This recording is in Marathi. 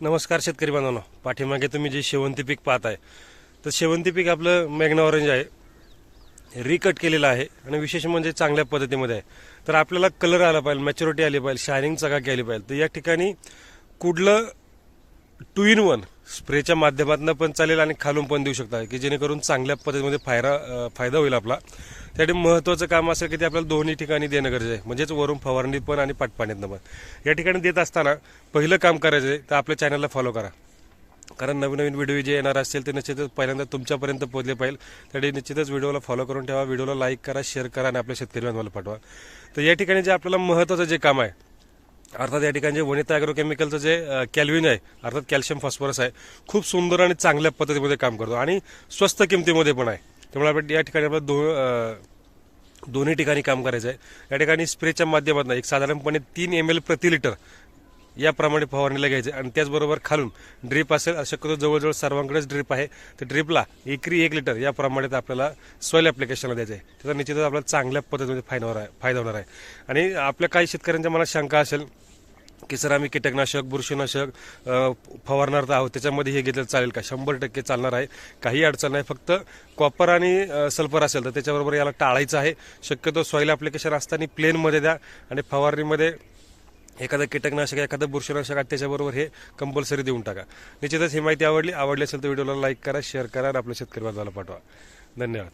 नमस्कार शेतकरी बांधवांनो. पाठीमागे तुम्ही जे शेवंती पीक पाहत आहे तर शेवंती पीक आपलं मॅग्ना ऑरेंज आहे. रिकट केलेलं आहे आणि विशेष म्हणजे चांगल्या पद्धतीमध्ये आहे. तर आपल्याला कलर आला पाहिजे मॅच्युरिटी आली पाहिजे शायनिंग चकाकी आली पाहिजे. तर या ठिकाणी कुठलं टू इन वन स्प्रेच्या माध्यमातून पण चालेल आणि खालून पण देऊ शकता की जेणेकरून चांगल्या पद्धतीमध्ये फायदा फायदा होईल आपला. त्यासाठी महत्त्वाचं काम असेल की ते आपल्याला दोन्ही ठिकाणी देणं गरजेचं आहे. म्हणजेच वरून फवारणी पण आणि पाटपाण्यातनं पण. या ठिकाणी देत असताना पहिलं काम करायचं आहे तर आपल्या चॅनलला फॉलो करा. कारण नवीन नवीन व्हिडिओ जे येणार असतील ते निश्चितच पहिल्यांदा तुमच्यापर्यंत पोहोचले पाहिजे. त्यासाठी निश्चितच व्हिडिओला फॉलो करून ठेवा व्हिडिओला लाईक करा शेअर करा आणि आपल्या शेतकरी बांधवाला पाठवा. तर या ठिकाणी जे आपल्याला महत्त्वाचं जे काम आहे अर्थात या ठिकाणी जे वनिता ॲग्रोकेमिकलचं जे कॅल्विन आहे अर्थात कॅल्शियम फॉस्फरस आहे खूप सुंदर आणि चांगल्या पद्धतीमध्ये काम करतो. आणि स्वस्त किमतीमध्ये पण आहे. त्यामुळे आपण या ठिकाणी आपलं दो दोन्ही ठिकाणी काम करायचं आहे या ठिकाणी स्प्रेच्या माध्यमातून एक साधारणपणे तीन एम एल प्रति लिटर याप्रमाणे फवारणीला घ्यायचं आणि त्याचबरोबर खालून ड्रीप असेल शक्यतो जवळजवळ सर्वांकडेच ड्रीप आहे तर ड्रीपला एकरी एक लिटर याप्रमाणे आपल्याला सॉईल ॲप्लिकेशनला द्यायचं आहे त्याचा निश्चितच आपल्याला चांगल्या पद्धतीमध्ये फायदा होणार आहे फायदा होणार आहे. आणि आपल्या काही शेतकऱ्यांच्या मला शंका असेल की सर आम्ही कीटकनाशक बुरशीनाशक फवारणार आहोत. त्याच्यामध्ये हे घेतलं चालेल का? शंभर टक्के चालणार आहे. काही अडचण नाही. फक्त कॉपर आणि सल्फर असेल तर त्याच्याबरोबर याला टाळायचं आहे. शक्यतो सॉईल ॲप्लिकेशन असताना प्लेनमध्ये द्या आणि फवारणीमध्ये एखादं कीटकनाशक एखादं बुरशीनाशक आहे त्याच्याबरोबर हे कंपल्सरी देऊन टाका. निश्चितच ही माहिती आवडली. आवडली असेल तर व्हिडिओला लाईक करा शेअर करा आणि आपल्या शेतकरी बांधवाला पाठवा. धन्यवाद.